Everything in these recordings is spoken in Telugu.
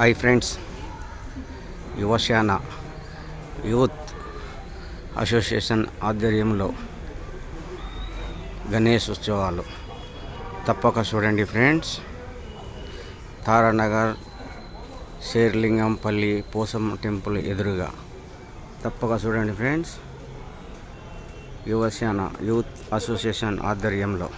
Hi friends. Yuvasena youth association ఆధ్వర్యంలో గణేష్ ఉత్సవాలు. తప్పక చూడండి ఫ్రెండ్స్. తారానగర్ శేర్లింగంపల్లి పోసమ్మ టెంపుల్ ఎదురుగా. తప్పక చూడండి ఫ్రెండ్స్. యువసేన యూత్ అసోసియేషన్ ఆధ్వర్యంలో.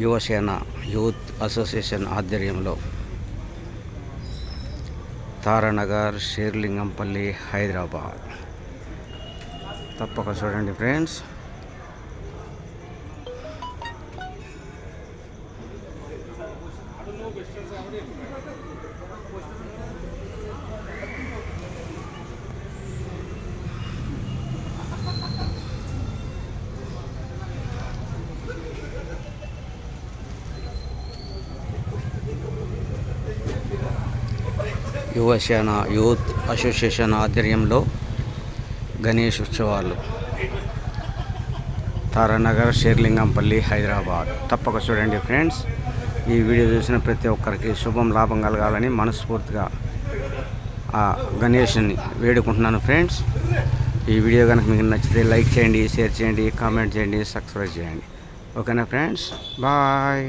యువసేన యూత్ అసోసియేషన్ ఆధ్వర్యంలో తారానగర్ షేర్లింగంపల్లి హైదరాబాద్. తప్పక చూడండి ఫ్రెండ్స్. యువసేన యూత్ అసోసియేషన్ ఆధ్వర్యంలో గణేష్ ఉత్సవాలు. తారానగర్ షేర్లింగంపల్లి హైదరాబాద్. తప్పక చూడండి ఫ్రెండ్స్. ఈ వీడియో చూసిన ప్రతి ఒక్కరికి శుభం లాభం కలగాలని మనస్ఫూర్తిగా ఆ గణేష్ని వేడుకుంటున్నాను ఫ్రెండ్స్. ఈ వీడియో కనుక మీకు నచ్చితే లైక్ చేయండి షేర్ చేయండి కామెంట్ చేయండి సబ్స్క్రైబ్ చేయండి. ఓకేనా ఫ్రెండ్స్? బాయ్.